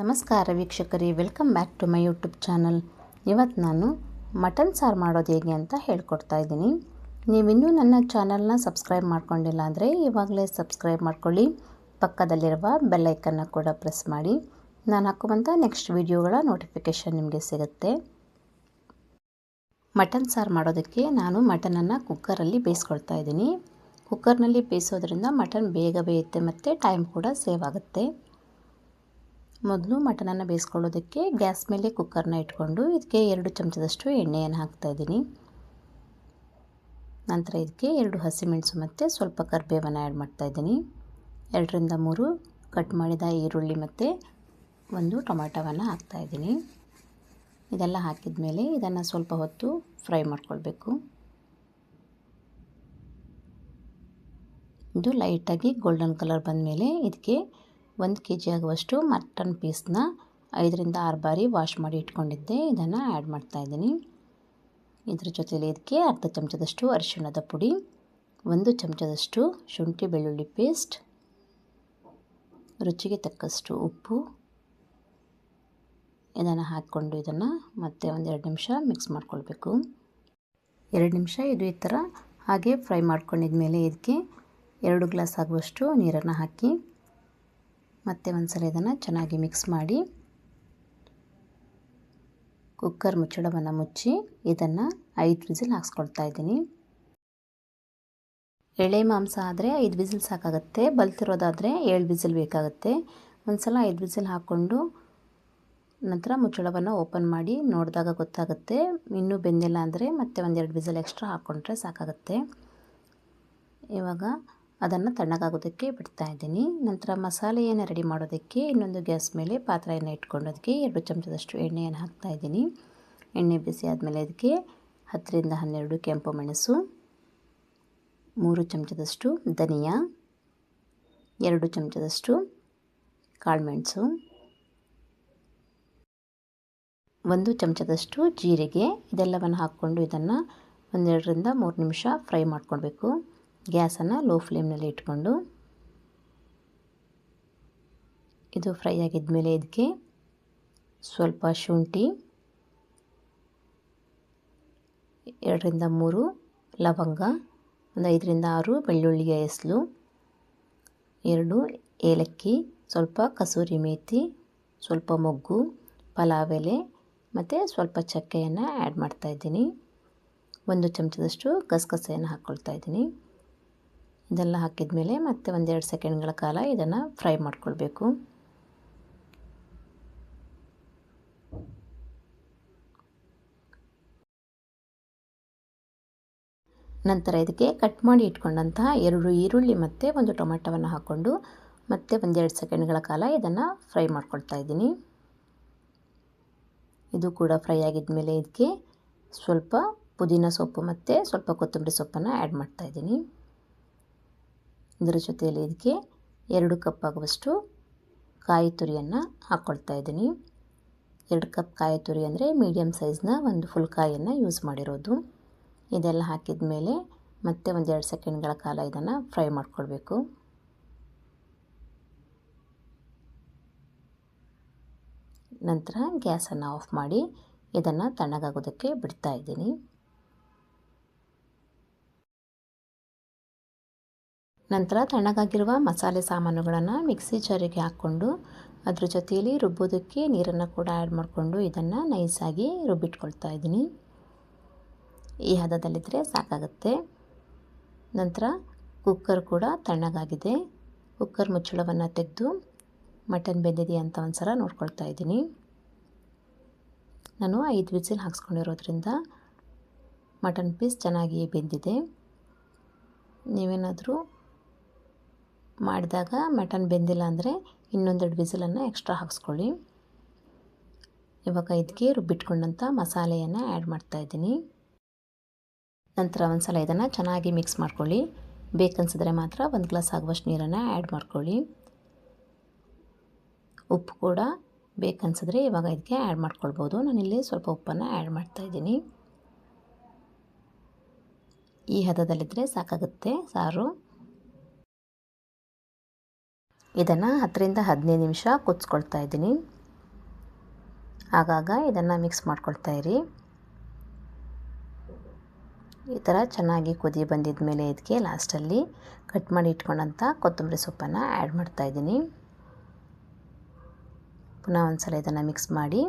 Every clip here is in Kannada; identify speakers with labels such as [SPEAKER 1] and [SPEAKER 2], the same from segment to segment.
[SPEAKER 1] ನಮಸ್ಕಾರ ವೀಕ್ಷಕರಿ, welcome back to my YouTube channel. ಇವತ್ತು ನಾನು ಮಟನ್ ಸಾರು ಮಾಡೋದು ಹೇಗೆ ಅಂತ ಹೇಳ್ಕೊಡ್ತಾ ಇದ್ದೀನಿ. ನೀವಿನ್ನೂ ನನ್ನ ಚಾನಲ್ನ ಸಬ್ಸ್ಕ್ರೈಬ್ ಮಾಡ್ಕೊಂಡಿಲ್ಲ ಅಂದರೆ ಇವಾಗಲೇ ಸಬ್ಸ್ಕ್ರೈಬ್ ಮಾಡ್ಕೊಳ್ಳಿ. ಪಕ್ಕದಲ್ಲಿರುವ ಬೆಲ್ಲೈಕನ್ನು ಕೂಡ ಪ್ರೆಸ್ ಮಾಡಿ. ನಾನು ಹಾಕುವಂಥ ನೆಕ್ಸ್ಟ್ ವಿಡಿಯೋಗಳ ನೋಟಿಫಿಕೇಷನ್ ನಿಮಗೆ ಸಿಗುತ್ತೆ. ಮಟನ್ ಸಾರು ಮಾಡೋದಕ್ಕೆ ನಾನು ಮಟನನ್ನು ಕುಕ್ಕರಲ್ಲಿ ಬೇಯಿಸ್ಕೊಳ್ತಾ ಇದ್ದೀನಿ. ಕುಕ್ಕರ್ನಲ್ಲಿ ಬೇಯಿಸೋದ್ರಿಂದ ಮಟನ್ ಬೇಗ ಬೇಯುತ್ತೆ ಮತ್ತು ಟೈಮ್ ಕೂಡ ಸೇವ್ ಆಗುತ್ತೆ. ಮೊದಲು ಮಟನನ್ನು ಬೇಯಿಸ್ಕೊಳ್ಳೋದಕ್ಕೆ ಗ್ಯಾಸ್ ಮೇಲೆ ಕುಕ್ಕರ್ನ ಇಟ್ಕೊಂಡು ಇದಕ್ಕೆ ಎರಡು ಚಮಚದಷ್ಟು ಎಣ್ಣೆಯನ್ನು ಹಾಕ್ತಾಯಿದ್ದೀನಿ ನಂತರ ಇದಕ್ಕೆ ಎರಡು ಹಸಿಮೆಣಸು ಮತ್ತು ಸ್ವಲ್ಪ ಕರಿಬೇವನ್ನು ಆ್ಯಡ್ ಮಾಡ್ತಾಯಿದ್ದೀನಿ ಎರಡರಿಂದ ಮೂರು ಕಟ್ ಮಾಡಿದ ಈರುಳ್ಳಿ ಮತ್ತು ಒಂದು ಟೊಮ್ಯಾಟೊವನ್ನು ಹಾಕ್ತಾಯಿದ್ದೀನಿ ಇದೆಲ್ಲ ಹಾಕಿದ ಮೇಲೆ ಇದನ್ನು ಸ್ವಲ್ಪ ಹೊತ್ತು ಫ್ರೈ ಮಾಡ್ಕೊಳ್ಬೇಕು. ಇದು ಲೈಟಾಗಿ ಗೋಲ್ಡನ್ ಕಲರ್ ಬಂದ ಮೇಲೆ ಇದಕ್ಕೆ ಒಂದು ಕೆ ಜಿ ಆಗುವಷ್ಟು ಮಟನ್ ಪೀಸ್ನ ಐದರಿಂದ ಆರು ಬಾರಿ ವಾಶ್ ಮಾಡಿ ಇಟ್ಕೊಂಡಿದ್ದೆ. ಇದನ್ನು ಆ್ಯಡ್ ಮಾಡ್ತಾಯಿದ್ದೀನಿ ಇದ್ರ ಜೊತೆಲಿ ಇದಕ್ಕೆ ಅರ್ಧ ಚಮಚದಷ್ಟು ಅರಿಶಿಣದ ಪುಡಿ, ಒಂದು ಚಮಚದಷ್ಟು ಶುಂಠಿ ಬೆಳ್ಳುಳ್ಳಿ ಪೇಸ್ಟ್, ರುಚಿಗೆ ತಕ್ಕಷ್ಟು ಉಪ್ಪು. ಇದನ್ನು ಹಾಕ್ಕೊಂಡು ಇದನ್ನು ಮತ್ತೆ ಒಂದೆರಡು ನಿಮಿಷ ಮಿಕ್ಸ್ ಮಾಡ್ಕೊಳ್ಬೇಕು. ಎರಡು ನಿಮಿಷ ಇದು ಈ ಥರ ಹಾಗೆ ಫ್ರೈ ಮಾಡ್ಕೊಂಡಿದ್ಮೇಲೆ ಇದಕ್ಕೆ ಎರಡು ಗ್ಲಾಸ್ ಆಗುವಷ್ಟು ನೀರನ್ನು ಹಾಕಿ ಮತ್ತೆ ಒಂದ್ಸಲ ಇದನ್ನು ಚೆನ್ನಾಗಿ ಮಿಕ್ಸ್ ಮಾಡಿ ಕುಕ್ಕರ್ ಮುಚ್ಚಳವನ್ನು ಮುಚ್ಚಿ ಇದನ್ನು ಐದು ವಿಸಿಲ್ ಹಾಕ್ಸ್ಕೊಳ್ತಾ ಇದ್ದೀನಿ. ಎಳೆ ಮಾಂಸ ಆದರೆ ಐದು ವಿಸಿಲ್ ಸಾಕಾಗುತ್ತೆ, ಬಲ್ತಿರೋದಾದರೆ ಏಳು ವಿಸಿಲ್ ಬೇಕಾಗುತ್ತೆ. ಒಂದು ಸಲ ಐದು ವಿಸಿಲ್ ಹಾಕ್ಕೊಂಡು ನಂತರ ಮುಚ್ಚಳವನ್ನು ಓಪನ್ ಮಾಡಿ ನೋಡಿದಾಗ ಗೊತ್ತಾಗುತ್ತೆ. ಇನ್ನೂ ಬೆಂದಿಲ್ಲ ಅಂದರೆ ಮತ್ತೆ ಒಂದೆರಡು ವಿಸಿಲ್ ಎಕ್ಸ್ಟ್ರಾ ಹಾಕ್ಕೊಂಡ್ರೆ ಸಾಕಾಗುತ್ತೆ. ಇವಾಗ ಅದನ್ನು ತಣ್ಣಗಾಗೋದಕ್ಕೆ ಬಿಡ್ತಾ ಇದ್ದೀನಿ. ನಂತರ ಮಸಾಲೆಯನ್ನು ರೆಡಿ ಮಾಡೋದಕ್ಕೆ ಇನ್ನೊಂದು ಗ್ಯಾಸ್ ಮೇಲೆ ಪಾತ್ರೆಯನ್ನು ಇಟ್ಕೊಂಡೋದಕ್ಕೆ ಎರಡು ಚಮಚದಷ್ಟು ಎಣ್ಣೆಯನ್ನು ಹಾಕ್ತಾ ಇದ್ದೀನಿ. ಎಣ್ಣೆ ಬಿಸಿ ಆದಮೇಲೆ ಅದಕ್ಕೆ ಹತ್ತರಿಂದ ಹನ್ನೆರಡು ಕೆಂಪು ಮೆಣಸು, ಮೂರು ಚಮಚದಷ್ಟು ಧನಿಯಾ, ಎರಡು ಚಮಚದಷ್ಟು ಕಾಳುಮೆಣಸು ಒಂದು ಚಮಚದಷ್ಟು ಜೀರಿಗೆ ಇದೆಲ್ಲವನ್ನು ಹಾಕ್ಕೊಂಡು ಇದನ್ನು ಒಂದೆರಡರಿಂದ ಮೂರು ನಿಮಿಷ ಫ್ರೈ ಮಾಡ್ಕೊಳ್ಬೇಕು. ಗ್ಯಾಸನ್ನು ಲೋ ಫ್ಲೇಮ್ನಲ್ಲಿ ಇಟ್ಕೊಂಡು ಇದು ಫ್ರೈ ಆಗಿದ ಮೇಲೆ ಇದಕ್ಕೆ ಸ್ವಲ್ಪ ಶುಂಠಿ, ಎರಡರಿಂದ ಮೂರು ಲವಂಗ, ಒಂದು ಐದರಿಂದ ಆರು ಬೆಳ್ಳುಳ್ಳಿಯ ಎಸಲು ಎರಡು ಏಲಕ್ಕಿ, ಸ್ವಲ್ಪ ಕಸೂರಿ ಮೇಥಿ ಸ್ವಲ್ಪ ಮೊಗ್ಗು ಪಲಾವ್ ಎಲೆ ಮತ್ತು ಸ್ವಲ್ಪ ಚಕ್ಕೆಯನ್ನು ಆ್ಯಡ್ ಮಾಡ್ತಾಯಿದ್ದೀನಿ ಒಂದು ಚಮಚದಷ್ಟು ಗಸಗಸೆಯನ್ನು ಹಾಕ್ಕೊಳ್ತಾ ಇದ್ದೀನಿ. ಇದೆಲ್ಲ ಹಾಕಿದ ಮೇಲೆ ಮತ್ತೆ ಒಂದೆರಡು ಸೆಕೆಂಡ್ಗಳ ಕಾಲ ಇದನ್ನು ಫ್ರೈ ಮಾಡ್ಕೊಳ್ಬೇಕು. ನಂತರ ಇದಕ್ಕೆ ಕಟ್ ಮಾಡಿ ಇಟ್ಕೊಂಡಂತಹ ಎರಡು ಈರುಳ್ಳಿ ಮತ್ತು ಒಂದು ಟೊಮೆಟೊವನ್ನು ಹಾಕ್ಕೊಂಡು ಮತ್ತೆ ಒಂದೆರಡು ಸೆಕೆಂಡ್ಗಳ ಕಾಲ ಇದನ್ನು ಫ್ರೈ ಮಾಡ್ಕೊಳ್ತಾ ಇದ್ದೀನಿ. ಇದು ಕೂಡ ಫ್ರೈ ಆಗಿದ ಮೇಲೆ ಇದಕ್ಕೆ ಸ್ವಲ್ಪ ಪುದೀನ ಸೊಪ್ಪು ಮತ್ತು ಸ್ವಲ್ಪ ಕೊತ್ತಂಬರಿ ಸೊಪ್ಪನ್ನು ಆ್ಯಡ್ ಮಾಡ್ತಾಯಿದ್ದೀನಿ ಇದರ ಜೊತೆಯಲ್ಲಿ ಇದಕ್ಕೆ ಎರಡು ಕಪ್ ಆಗುವಷ್ಟು ಕಾಯಿ ತುರಿಯನ್ನು ಹಾಕ್ಕೊಳ್ತಾ ಇದ್ದೀನಿ. ಎರಡು ಕಪ್ ಕಾಯಿ ತುರಿ ಅಂದರೆ ಮೀಡಿಯಮ್ ಸೈಜ್ನ ಒಂದು ಫುಲ್ ಕಾಯಿಯನ್ನು ಯೂಸ್ ಮಾಡಿರೋದು. ಇದೆಲ್ಲ ಹಾಕಿದ ಮೇಲೆ ಮತ್ತೆ ಒಂದೆರಡು ಸೆಕೆಂಡ್ಗಳ ಕಾಲ ಇದನ್ನು ಫ್ರೈ ಮಾಡ್ಕೊಳ್ಬೇಕು. ನಂತರ ಗ್ಯಾಸನ್ನು ಆಫ್ ಮಾಡಿ ಇದನ್ನು ತಣ್ಣಗಾಗೋದಕ್ಕೆ ಬಿಡ್ತಾ ಇದ್ದೀನಿ. ನಂತರ ತಣ್ಣಗಾಗಿರುವ ಮಸಾಲೆ ಸಾಮಾನುಗಳನ್ನು ಮಿಕ್ಸಿ ಜಾರಿಗೆ ಹಾಕ್ಕೊಂಡು ಅದ್ರ ಜೊತೆಯಲ್ಲಿ ರುಬ್ಬೋದಕ್ಕೆ ನೀರನ್ನು ಕೂಡ ಆ್ಯಡ್ ಮಾಡಿಕೊಂಡು ಇದನ್ನು ನೈಸಾಗಿ ರುಬ್ಬಿಟ್ಕೊಳ್ತಾ ಇದ್ದೀನಿ. ಈ ಹದದಲ್ಲಿದ್ದರೆ ಸಾಕಾಗುತ್ತೆ. ನಂತರ ಕುಕ್ಕರ್ ಕೂಡ ತಣ್ಣಗಾಗಿದೆ. ಕುಕ್ಕರ್ ಮುಚ್ಚಳವನ್ನು ತೆಗೆದು ಮಟನ್ ಬೆಂದಿದೆಯಾ ಅಂತ ಒಂದು ಸಲ ನೋಡ್ಕೊಳ್ತಾ ಇದ್ದೀನಿ. ನಾನು ಐದು ವಿಸಿಲ್ ಹಾಕ್ಸ್ಕೊಂಡಿರೋದ್ರಿಂದ ಮಟನ್ ಪೀಸ್ ಚೆನ್ನಾಗಿ ಬೆಂದಿದೆ. ನೀವೇನಾದರೂ ಮಾಡಿದಾಗ ಮಟನ್ ಬೆಂದಿಲ್ಲ ಅಂದರೆ ಇನ್ನೊಂದೆರಡು ವಿಸಿಲನ್ನು ಎಕ್ಸ್ಟ್ರಾ ಹಾಕ್ಸ್ಕೊಳ್ಳಿ. ಇವಾಗ ಇದಕ್ಕೆ ರುಬ್ಬಿಟ್ಕೊಂಡಂಥ ಮಸಾಲೆಯನ್ನು ಆ್ಯಡ್ ಮಾಡ್ತಾಯಿದ್ದೀನಿ ನಂತರ ಒಂದು ಸಲ ಇದನ್ನು ಚೆನ್ನಾಗಿ ಮಿಕ್ಸ್ ಮಾಡ್ಕೊಳ್ಳಿ. ಬೇಕನ್ಸಿದ್ರೆ ಮಾತ್ರ ಒಂದು ಗ್ಲಾಸ್ ಆಗುವಷ್ಟು ನೀರನ್ನು ಆ್ಯಡ್ ಮಾಡ್ಕೊಳ್ಳಿ. ಉಪ್ಪು ಕೂಡ ಬೇಕನ್ಸಿದ್ರೆ ಇವಾಗ ಇದಕ್ಕೆ ಆ್ಯಡ್ ಮಾಡ್ಕೊಳ್ಬೋದು. ನಾನಿಲ್ಲಿ ಸ್ವಲ್ಪ ಉಪ್ಪನ್ನು ಆ್ಯಡ್ ಮಾಡ್ತಾಯಿದ್ದೀನಿ ಈ ಹದದಲ್ಲಿದ್ದರೆ ಸಾಕಾಗುತ್ತೆ ಸಾರು. ಇದನ್ನು ಹತ್ತರಿಂದ ಹದಿನೈದು ನಿಮಿಷ ಕುದಿಸ್ಕೊಳ್ತಾ ಇದ್ದೀನಿ. ಆಗಾಗ ಇದನ್ನು ಮಿಕ್ಸ್ ಮಾಡ್ಕೊಳ್ತಾ ಇರಿ. ಈ ಥರ ಚೆನ್ನಾಗಿ ಕುದಿ ಬಂದಿದ ಮೇಲೆ ಇದಕ್ಕೆ ಲಾಸ್ಟಲ್ಲಿ ಕಟ್ ಮಾಡಿ ಇಟ್ಕೊಂಡಂಥ ಕೊತ್ತಂಬರಿ ಸೊಪ್ಪನ್ನು ಆ್ಯಡ್ ಮಾಡ್ತಾಯಿದ್ದೀನಿ ಪುನಃ ಒಂದು ಸಲ ಇದನ್ನು ಮಿಕ್ಸ್ ಮಾಡಿ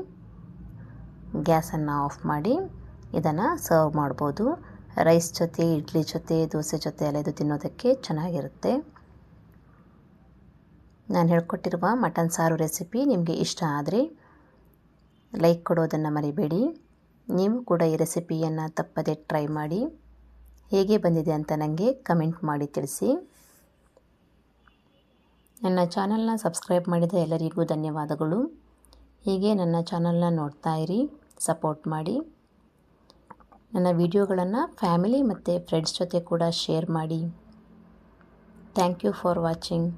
[SPEAKER 1] ಗ್ಯಾಸನ್ನು ಆಫ್ ಮಾಡಿ ಇದನ್ನು ಸರ್ವ್ ಮಾಡ್ಬೋದು. ರೈಸ್ ಜೊತೆ, ಇಡ್ಲಿ ಜೊತೆ, ದೋಸೆ ಜೊತೆ ಎಲ್ಲ ಇದು ತಿನ್ನೋದಕ್ಕೆ ಚೆನ್ನಾಗಿರುತ್ತೆ. ನಾನು ಹೇಳ್ಕೊಟ್ಟಿರುವ ಮಟನ್ ಸಾರು ರೆಸಿಪಿ ನಿಮಗೆ ಇಷ್ಟ ಆದರೆ ಲೈಕ್ ಕೊಡೋದನ್ನು ಮರಿಬೇಡಿ. ನೀವು ಕೂಡ ಈ ರೆಸಿಪಿಯನ್ನು ತಪ್ಪದೆ ಟ್ರೈ ಮಾಡಿ. ಹೇಗೆ ಬಂದಿದೆ ಅಂತ ನನಗೆ ಕಮೆಂಟ್ ಮಾಡಿ ತಿಳಿಸಿ. ನನ್ನ ಚಾನಲ್ನ ಸಬ್ಸ್ಕ್ರೈಬ್ ಮಾಡಿದ ಎಲ್ಲರಿಗೂ ಧನ್ಯವಾದಗಳು. ಹೀಗೆ ನನ್ನ ಚಾನಲ್ನ ನೋಡ್ತಾ ಇರಿ, ಸಪೋರ್ಟ್ ಮಾಡಿ. ನನ್ನ ವಿಡಿಯೋಗಳನ್ನು ಫ್ಯಾಮಿಲಿ ಮತ್ತು ಫ್ರೆಂಡ್ಸ್ ಜೊತೆ ಕೂಡ ಶೇರ್ ಮಾಡಿ. Thank you for watching.